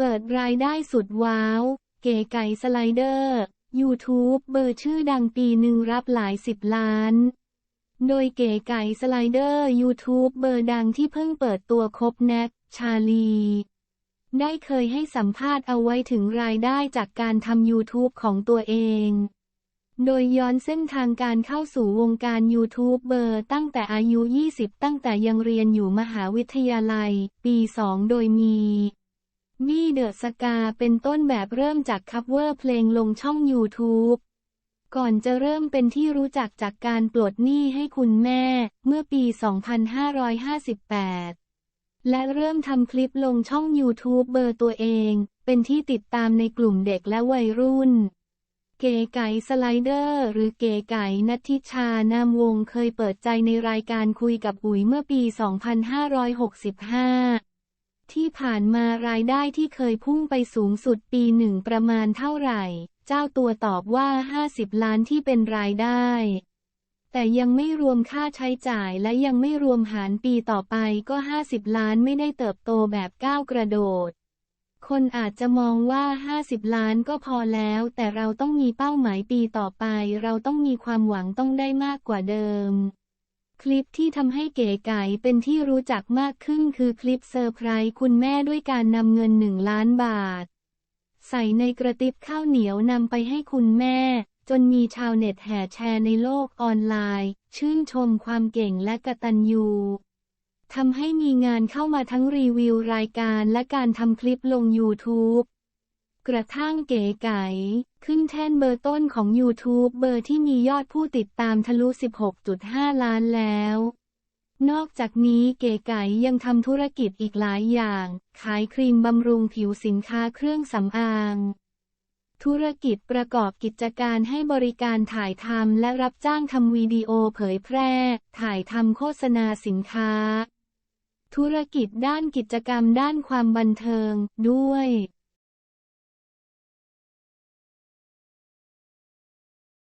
เปิดรายได้สุดว้าว เก๋ไก่สไลเดอร์ YouTube เบอร์ชื่อดังปีหนึ่งรับหลายสิบล้าน โดยเก๋ไก่สไลเดอร์ YouTube เบอร์ดังที่เพิ่งเปิดตัวคบแนทชาลี ได้เคยให้สัมภาษณ์เอาไว้ถึงรายได้จากการทำ YouTube ของตัวเอง โดยย้อนเส้นทางการเข้าสู่วงการยูทูบเบอร์ตั้งแต่อายุ 20 ตั้งแต่ยังเรียนอยู่มหาวิทยาลัย ปี 2 โดยมี มี่เดอะสกาเป็นต้นแบบเริ่มจากคัฟเวอร์เพลงลงช่อง YouTube ก่อนจะเริ่มเป็นที่รู้จักจากการปลดหนี้ให้คุณแม่ เมื่อปี 2558 และเริ่มทำคลิปลงช่อง YouTube เบอร์ตัวเอง เป็นที่ติดตามในกลุ่มเด็กและวัยรุ่น เก๋ไก่สไลเดอร์ หรือเก๋ไก่นัททิชานามวงเคยเปิดใจในรายการคุยกับอุ๋ยเมื่อปี 2565 ที่ผ่านมารายได้ที่เคยพุ่งไปสูงสุดปีหนึ่งประมาณเท่าไหร่ เจ้าตัวตอบว่า 50 ล้านที่เป็นรายได้ แต่ยังไม่รวมค่าใช้จ่ายและยังไม่รวมหารปีต่อไปก็ 50 ล้านไม่ได้เติบโตแบบก้าวกระโดด คนอาจจะมองว่า 50 ล้านก็พอแล้ว แต่เราต้องมีเป้าหมายปีต่อไป เราต้องมีความหวังต้องได้มากกว่าเดิม คลิปที่ทำให้เก๋ไก๋เป็นที่รู้จักมากขึ้นคือคลิปเซอร์ไพรส์คุณแม่ด้วยการนำเงินหนึ่งล้านบาท ใส่ในกระติบข้าวเหนียวนำไปให้คุณแม่ จนมีชาวเน็ตแห่แชร์ในโลกออนไลน์ ชื่นชมความเก่งและกะตัญญูทำให้มีงานเข้ามาทั้งรีวิวรายการและการทำคลิปลง YouTube กระทั่งเก๋ไก๋ ขึ้นแท่นเบอร์ต้นของ YouTube เบอร์ที่มียอดผู้ติดตามทะลุ 16.5 ล้านแล้ว นอกจากนี้เก๋ไก๋ยังทำธุรกิจอีกหลายอย่าง ขายครีมบำรุงผิวสินค้าเครื่องสำอาง ธุรกิจประกอบกิจการให้บริการถ่ายทำและรับจ้างทำวิดีโอเผยแพร่ ถ่ายทำโฆษณาสินค้า ธุรกิจด้านกิจกรรมด้านความบันเทิงด้วย